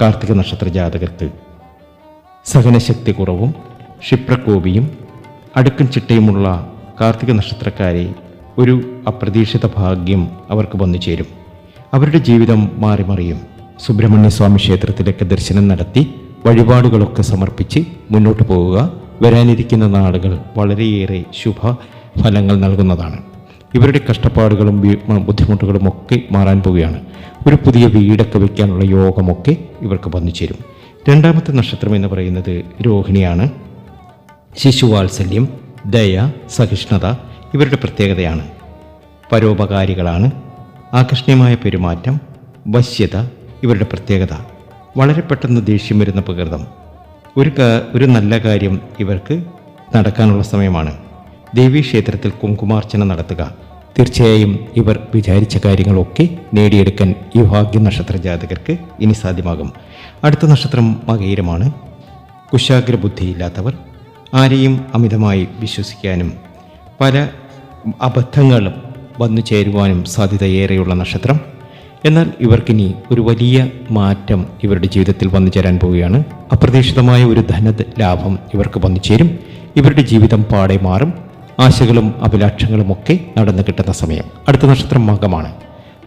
കാർത്തിക നക്ഷത്ര ജാതകർക്ക് സഹനശക്തി കുറവും ക്ഷിപ്രകോപിയും അടുക്കും ചിട്ടയുമുള്ള കാർത്തിക നക്ഷത്രക്കാരെ ഒരു അപ്രതീക്ഷിത ഭാഗ്യം അവർക്ക് വന്നു ചേരും. അവരുടെ ജീവിതം മാറിമറിയും. സുബ്രഹ്മണ്യ സ്വാമി ക്ഷേത്രത്തിലേക്ക് ദർശനം നടത്തി വഴിപാടുകളൊക്കെ സമർപ്പിച്ച് മുന്നോട്ട് പോവുക. വരാനിരിക്കുന്ന നാളുകൾ വളരെയേറെ ശുഭ ഫലങ്ങൾ നൽകുന്നതാണ്. ഇവരുടെ കഷ്ടപ്പാടുകളും ബുദ്ധിമുട്ടുകളും ഒക്കെ മാറാൻ പോവുകയാണ്. ഒരു പുതിയ വീടൊക്കെ വയ്ക്കാനുള്ള യോഗമൊക്കെ ഇവർക്ക് വന്നു ചേരും. രണ്ടാമത്തെ നക്ഷത്രം എന്ന് പറയുന്നത് രോഹിണിയാണ്. ശിശുവാത്സല്യം ദയ സഹിഷ്ണുത ഇവരുടെ പ്രത്യേകതയാണ്. പരോപകാരികളാണ്. ആകർഷണീയമായ പെരുമാറ്റം വശ്യത ഇവരുടെ പ്രത്യേകത. വളരെ പെട്ടെന്ന് ദേഷ്യം വരുന്ന പ്രകൃതം. ഒരു ഒരു നല്ല കാര്യം ഇവർക്ക് നടക്കാനുള്ള സമയമാണ്. ദേവീക്ഷേത്രത്തിൽ കുങ്കുമാർച്ചന നടത്തുക തീർച്ചയായും ഇവർ വിചാരിച്ച കാര്യങ്ങളൊക്കെ നേടിയെടുക്കാൻ ഈ ഭാഗ്യ നക്ഷത്ര ജാതകർക്ക് ഇനി സാധ്യമാകും. അടുത്ത നക്ഷത്രം മകയിരമാണ്. കുശാഗ്ര ബുദ്ധിയില്ലാത്തവർ ആരെയും അമിതമായി വിശ്വസിക്കാനും പല അബദ്ധങ്ങളും വന്നു ചേരുവാനും സാധ്യതയേറെയുള്ള നക്ഷത്രം. എന്നാൽ ഇവർക്കിനി ഒരു വലിയ മാറ്റം ഇവരുടെ ജീവിതത്തിൽ വന്നു ചേരാൻ പോവുകയാണ്. അപ്രതീക്ഷിതമായ ഒരു ധന ലാഭം ഇവർക്ക് വന്നു ചേരും. ഇവരുടെ ജീവിതം പാടെ മാറും. ആശകളും അഭിലാഷങ്ങളും ഒക്കെ നടന്നു കിട്ടുന്ന സമയം. അടുത്ത നക്ഷത്രം മകമാണ്.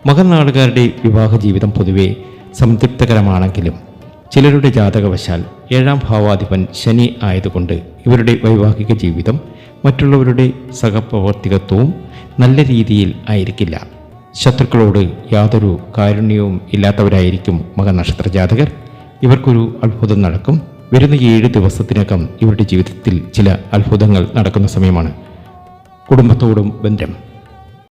മകൻ നാളുകാരുടെ വിവാഹ ജീവിതം പൊതുവെ സംതൃപ്തകരമാണെങ്കിലും ചിലരുടെ ജാതകവശാൽ ഏഴാം ഭാവാധിപൻ ശനി ആയതുകൊണ്ട് ഇവരുടെ വൈവാഹിക ജീവിതം മറ്റുള്ളവരുടെ സഹപ്രവർത്തികത്വവും നല്ല രീതിയിൽ ആയിരിക്കില്ല. ശത്രുക്കളോട് യാതൊരു കാരുണ്യവും ഇല്ലാത്തവരായിരിക്കും മകനക്ഷത്ര ജാതകർ. ഇവർക്കൊരു അത്ഭുതം നടക്കും. വരുന്ന ഏഴ് ദിവസത്തിനകം ഇവരുടെ ജീവിതത്തിൽ ചില അത്ഭുതങ്ങൾ നടക്കുന്ന സമയമാണ്. കുടുംബത്തോടും ബന്ധം.